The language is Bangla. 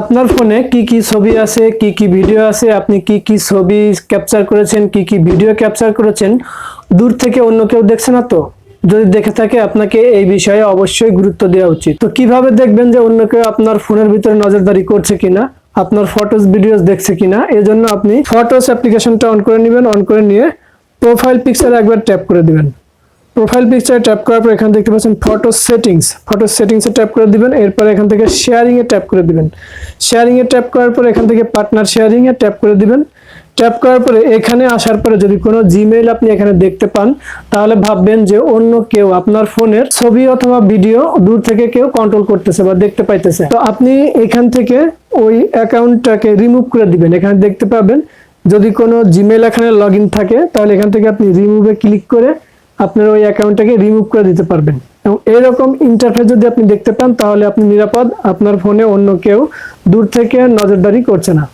আপনার ফোনে কি কি ছবি আছে, কি কি ভিডিও আছে, আপনি কি কি ছবি ক্যাপচার করেছেন, কি কি ভিডিও ক্যাপচার করেছেন, দূর থেকে অন্য কেউ দেখছে না তো? যদি দেখে থাকে, আপনাকে এই বিষয়ে অবশ্যই গুরুত্ব দেওয়া উচিত। তো কীভাবে দেখবেন যে অন্য কেউ আপনার ফোনের ভিতরে নজরদারি করছে কিনা, আপনার ফটোস ভিডিওস দেখছে কিনা? এজন্য আপনি ফটোস অ্যাপ্লিকেশনটা অন করে নেবেন অন করে নিয়ে প্রোফাইল পিকচার একবার ট্যাপ করে দিবেন। প্রোফাইল পিকচারে ট্যাপ করার পর এখানে দেখতে পাচ্ছেন ফটো সেটিংস ফটো সেটিংসে ট্যাপ করে দিবেন, এরপর এখান থেকে শেয়ারিং এ ট্যাপ করে দিবেন। শেয়ারিং এ ট্যাপ করার পর এখান থেকে পার্টনার শেয়ারিং এ ট্যাপ করে দিবেন। ট্যাপ করার পরে এখানে আসার পরে যদি কোনো জিমেইল আপনি এখানে দেখতে পান, তাহলে ভাববেন যে অন্য কেউ আপনার ফোনের ছবি অথবা ভিডিও দূর থেকে কেউ কন্ট্রোল করতেছে বা দেখতে পাইতেছে। তো আপনি এখান থেকে ওই অ্যাকাউন্টটাকে রিমুভ করে দিবেন। এখানে দেখতে পাবেন যদি কোনো জিমেইল এখানে লগ থাকে, তাহলে এখান থেকে আপনি রিমুভে ক্লিক করে আপনার ওই অ্যাকাউন্টটাকে রিমুভ করে দিতে পারবেন। এবং এরকম ইন্টারফেস যদি আপনি দেখতে পান, তাহলে আপনি নিরাপদ, আপনার ফোনে অন্য কেউ দূর থেকে নজরদারি করছে না।